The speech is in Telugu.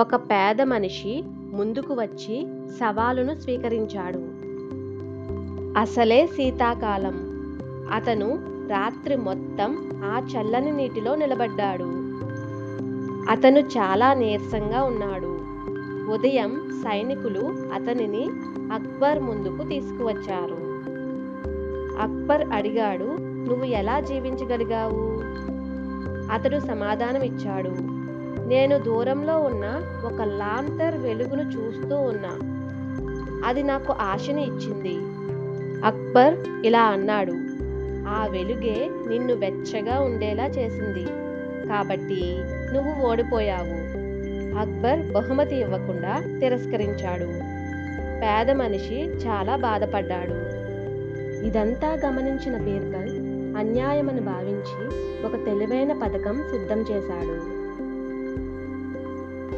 ఒక పేద మనిషి ముందుకు వచ్చి సవాలును స్వీకరించాడు. అసలే శీతాకాలం. అతను రాత్రి మొత్తం ఆ చల్లని నీటిలో నిలబడ్డాడు. అతను చాలా నీరసంగా ఉన్నాడు. ఉదయం సైనికులు అతనిని అక్బర్ ముందుకు తీసుకువచ్చారు. అక్బర్ అడిగాడు నువ్వు ఎలా జీవించగలిగావు? అతడు సమాధానం ఇచ్చాడు నేను దూరంలో ఉన్న ఒక లాంతర్ వెలుగును చూస్తూ ఉన్నా. అది నాకు ఆశని ఇచ్చింది. అక్బర్ ఇలా అన్నాడు ఆ వెలుగే నిన్ను వెచ్చగా ఉండేలా చేసింది. కాబట్టి నువ్వు ఓడిపోయావు. అక్బర్ బహుమతి ఇవ్వకుండా తిరస్కరించాడు. పేద మనిషి చాలా బాధపడ్డాడు. ఇదంతా గమనించిన బీర్బల్ అన్యాయమని భావించి ఒక తెలివైన పథకం సిద్ధం చేశాడు.